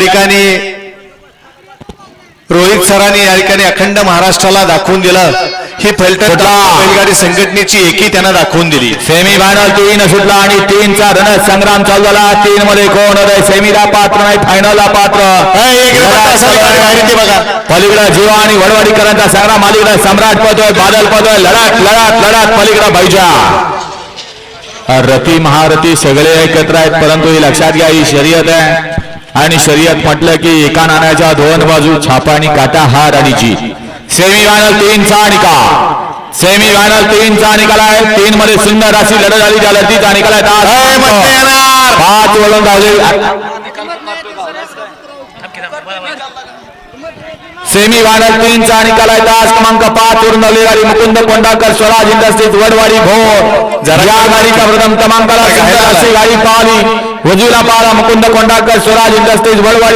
ठिकाणी रोहित सरांनी या ठिकाणी अखंड महाराष्ट्राला दाखवून दिलं. ही फलटण बैलगाडी संघटनेची एकी त्यांना दाखवून दिली. सेमी फायनल तीन सुटला आणि तीनचा धन संग्राम चालू झाला. तीन मध्ये कोण होत? सेमीला पात्र नाही फायनलला पात्र. पलीकडे जीवा आणि वडवडीकरांचा संग्राम अलीकडे सम्राट पदोय बादल पदोय. लढत लढत लढत पलीकडे बैजा रती महारथी सगळे एकत्र आहेत परंतु ही लक्षात घ्या ही शर्यत आहे. आणि शर्यत म्हटलं की एका नाण्याच्या दोन बाजू छापा आणि काटा हार आणि जीत सेमी फायनल तीनचा निकाल. सेमी फायनल तीनचा निकाल आहे. तीन मध्ये सुंदर अशी लढत झाली त्या लढतीचा निकाल आहे. पाच धावले. सेमी फायनल तीनचा निकाल आहे. तास क्रमांक पाच वरून गाडी मुकुंद कोंडाकर स्वराज इंडस्ट्रीज वडवाडी भोर. या गाडीच्या प्रथम क्रमांकाला अशी गाडी पाहिली. उजवीला मुकुंद कोंडाकर स्वराज इंडस्ट्रीज वळवळ